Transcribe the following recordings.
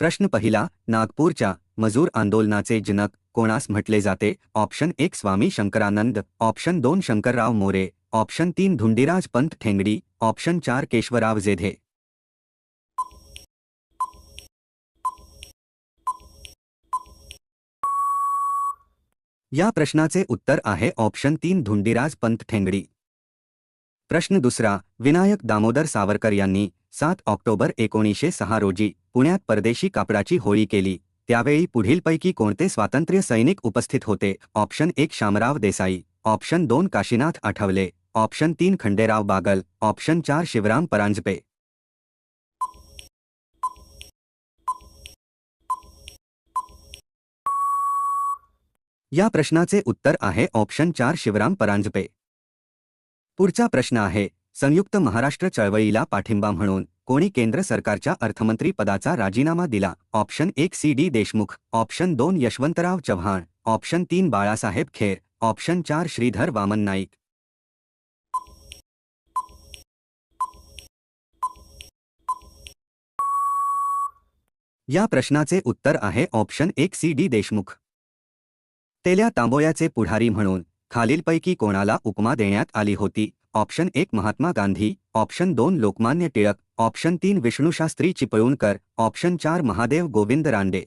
प्रश्न पहिला नागपूरच्या मजूर आंदोलनाचे जनक कोणास म्हटले जाते? ऑप्शन एक स्वामी शंकरानंद. ऑप्शन दोन शंकरराव मोरे. ऑप्शन तीन धुंडीराज पंत ठेंगडी. ऑप्शन चार केशवराव जेधे. या प्रश्नाचे उत्तर आहे ऑप्शन तीन धुंडीराज पंत ठेंगडी. प्रश्न दुसरा विनायक दामोदर सावरकर यांनी सात ऑक्टोबर एकोणीसशे सहा रोजी पुण्यात परदेशी कापडाची होळी केली. त्यावेळी पुढीलपैकी कोणते स्वातंत्र्य सैनिक उपस्थित होते? ऑप्शन एक शामराव देसाई. ऑप्शन दोन काशीनाथ आठवले. ऑप्शन तीन खंडेराव बागल. ऑप्शन चार शिवराम परांजपे. या प्रश्नाचे उत्तर आहे ऑप्शन चार शिवराम परांजपे. पुढचा प्रश्न आहे संयुक्त महाराष्ट्र चळवळीला पाठिंबा म्हणून कोणी केंद्र सरकारच्या अर्थमंत्री पदाचा राजीनामा दिला? ऑप्शन एक सी डी देशमुख. ऑप्शन दोन यशवंतराव चव्हाण. ऑप्शन तीन बाळासाहेब खेर. ऑप्शन चार श्रीधर वामन नाईक. या प्रश्नाचे उत्तर आहे ऑप्शन एक सी डी देशमुख. तेल्या तांबोयाचे पुढारी म्हणून खालीलपैकी कोणाला उपमा देण्यात आली होती? ऑप्शन एक महात्मा गांधी ऑप्शन दोन लोकमान्य टिळक ऑप्शन तीन विष्णुशास्त्री चिपळूणकर ऑप्शन चार महादेव गोविंद रांडे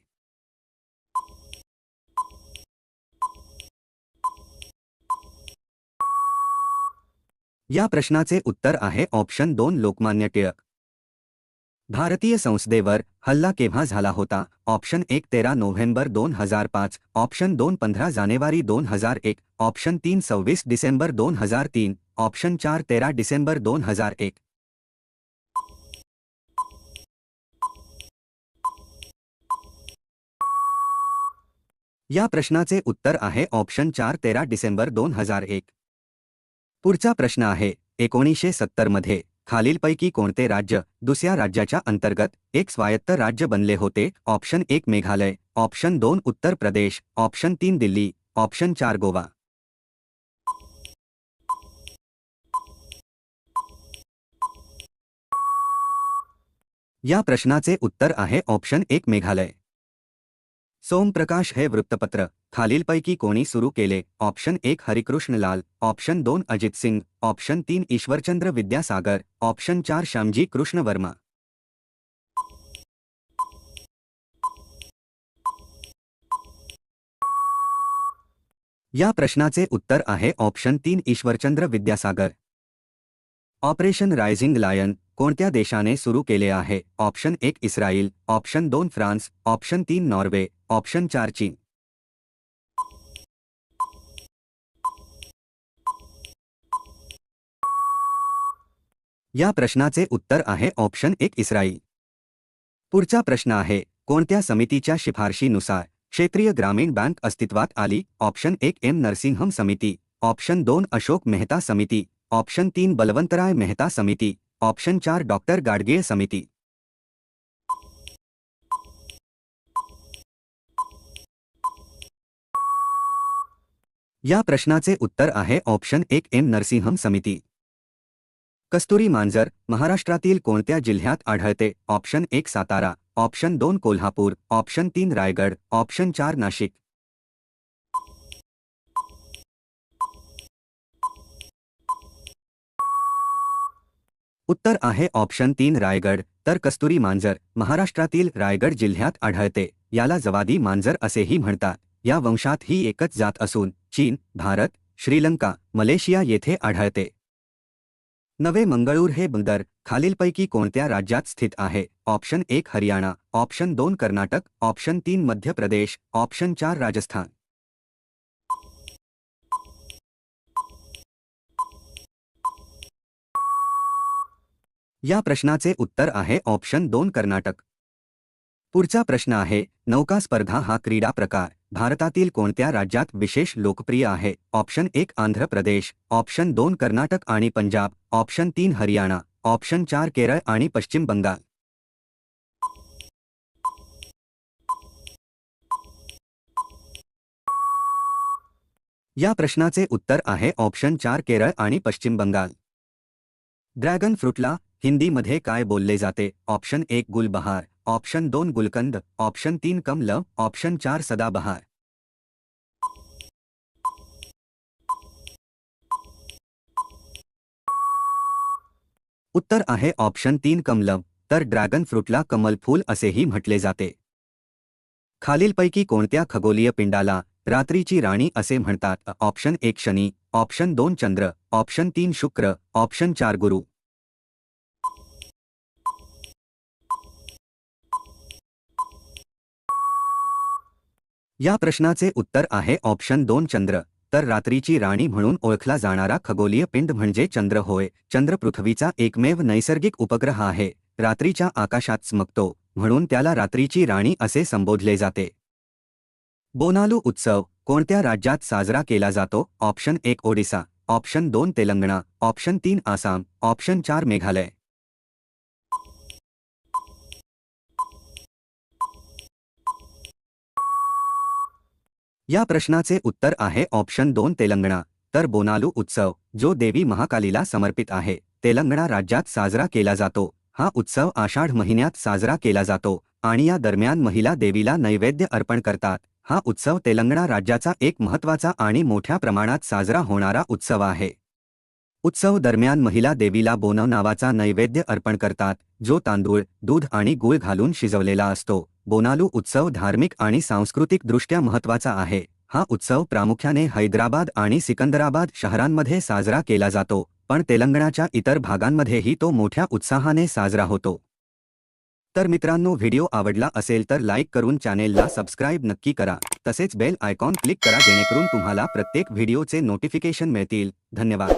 या प्रश्नाचे उत्तर आहे ऑप्शन दोन लोकमान्य टिळक. भारतीय संसदेवर हल्ला केव्हा झाला होता? ऑप्शन एक तेरा नोव्हेंबर दोन हजार पाच. ऑप्शन दोन पंधरा जानेवारी दोन हजार एक. ऑप्शन तीन सव्वीस डिसेंबर दोन हजार तीन. ऑप्शन चार तेरा डिसेंबर दोन हजार एक. या प्रश्नाचे उत्तर आहे ऑप्शन चार तेरा डिसेंबर दोन हजार एक. पुढचा प्रश्न आहे एकोणीसशे सत्तरमध्ये. खालीलपैकी कोणते राज्य दुसऱ्या राज्याच्या अंतर्गत एक स्वायत्त राज्य बनले होते? ऑप्शन एक मेघालय ऑप्शन दोन उत्तर प्रदेश ऑप्शन तीन दिल्ली ऑप्शन चार गोवा. या प्रश्नाचे उत्तर आहे ऑप्शन एक मेघालय. सोमप्रकाश हे वृत्तपत्र। खालीलपैकी कोणी सुरू केले? ऑप्शन एक हरिकृष्ण लाल ऑप्शन दोन अजित सिंग, ऑप्शन तीन ईश्वरचंद्र विद्यासागर, ऑप्शन चार श्यामजी कृष्ण वर्मा या प्रश्नाचे उत्तर आहे ऑप्शन तीन Ishwarchandra Vidyasagar. Operation rising lion कोणत्या देशाने सुरू केले आहे? ऑप्शन एक इस्रायल ऑप्शन दोन फ्रान्स, ऑप्शन तीन नॉर्वे, ऑप्शन चार चीन. या प्रश्नाचे उत्तर आहे ऑप्शन एक इस्राईल. पुढचा प्रश्न आहे, कोणत्या समितीच्या शिफारशीनुसार क्षेत्रीय ग्रामीण बँक अस्तित्वात आली? ऑप्शन एक एम नरसिंहम समिती, ऑप्शन दोन अशोक मेहता समिती, ऑप्शन तीन बलवंतराय मेहता समिती ऑप्शन चार, डॉक्टर गाडगीळ समिति. या प्रश्नाचे उत्तर आहे ऑप्शन एक एम नरसिंहम समिती. कस्तुरी मांजर, महाराष्ट्रातील कोणत्या जिल्ह्यात आढळते? ऑप्शन एक, सातारा. ऑप्शन दोन, कोल्हापूर. ऑप्शन तीन, रायगड. ऑप्शन चार, नाशिक. उत्तर आहे ऑप्शन तीन रायगड तर कस्तुरी मांजर महाराष्ट्रातील रायगड जिल्ह्यात आढळते. याला जवादी मांजर असेही म्हणतात. या वंशात ही एकच जात असून चीन भारत श्रीलंका मलेशिया येथे आढळते. नवे मंगळूर हे बंदर खालीलपैकी कोणत्या राज्यात स्थित आहे? ऑप्शन एक हरियाणा ऑप्शन दोन कर्नाटक ऑप्शन तीन मध्य प्रदेश ऑप्शन चार राजस्थान. या प्रश्नाचे उत्तर आहे ऑप्शन दोन कर्नाटक. पुढचा प्रश्न आहे, नौका स्पर्धा हा क्रीडा प्रकार, भारतातील कोणत्या राज्यात विशेष लोकप्रिय आहे? ऑप्शन एक आंध्र प्रदेश, ऑप्शन दोन कर्नाटक आणि पंजाब, ऑप्शन तीन हरियाणा, ऑप्शन चार केरळ आणि पश्चिम बंगाल. या प्रश्नाचे उत्तर आहे ऑप्शन चार केरळ आणि पश्चिम बंगाल. ड्रॅगन फ्रूटला हिंदीमध्ये काय बोलले जाते? ऑप्शन एक गुलबहार, ऑप्शन दोन गुलकंद, ऑप्शन तीन कमल, ऑप्शन चार सदाबहार. उत्तर आहे ऑप्शन तीन कमलम तर ड्रॅगन फ्रूटला कमल फूल असेही म्हटले जाते. खालीलपैकी कोणत्या खगोलीय पिंडाला रात्रीची राणी असे म्हणतात? ऑप्शन एक शनी, ऑप्शन दोन चंद्र, ऑप्शन तीन शुक्र, ऑप्शन चार गुरु. या प्रश्नाचे उत्तर आहे ऑप्शन दोन चंद्र. तर रात्रीची राणी म्हणून ओळखला जाणारा खगोलीय पिंड म्हणजे चंद्र होय. चंद्र पृथ्वीचा एकमेव नैसर्गिक उपग्रह आहे. रात्रीच्या आकाशात चमकतो म्हणून त्याला रात्रीची राणी असे संबोधले जाते. बोनालू उत्सव कोणत्या राज्यात साजरा केला जातो? ऑप्शन एक ओडिसा ऑप्शन दोन तेलंगणा ऑप्शन तीन आसाम ऑप्शन चार मेघालय. या प्रश्नाचे उत्तर आहे ऑप्शन दोन तेलंगणा. तर बोनालू उत्सव जो देवी महाकालीला समर्पित आहे तेलंगणा राज्यात साजरा केला जातो. हा उत्सव आषाढ महिन्यात साजरा केला जातो आणि या दरम्यान महिला देवीला नैवेद्य अर्पण करतात. हा उत्सव तेलंगणा राज्याचा एक महत्त्वाचा आणि मोठ्या प्रमाणात साजरा होणारा उत्सव आहे. उत्सव दरम्यान महिला देवीला बोनव नावाचा नैवेद्य अर्पण करतात जो तांदूळ दूध आणि गूळ घालून शिजवलेला असतो. बोनालू उत्सव धार्मिक आणि सांस्कृतिकदृष्ट्या महत्त्वाचा आहे. हा उत्सव प्रामुख्याने हैदराबाद आणि सिकंदराबाद शहरांमध्ये साजरा केला जातो पण तेलंगणाच्या इतर भागांमध्येही तो मोठ्या उत्साहाने साजरा होतो. तर मित्रांनो व्हिडिओ आवडला असेल तर लाईक करून चॅनेलला सबस्क्राईब नक्की करा. तसेच बेल आयकॉन क्लिक करा जेणेकरून तुम्हाला प्रत्येक व्हिडिओचे नोटिफिकेशन मिळतील. धन्यवाद.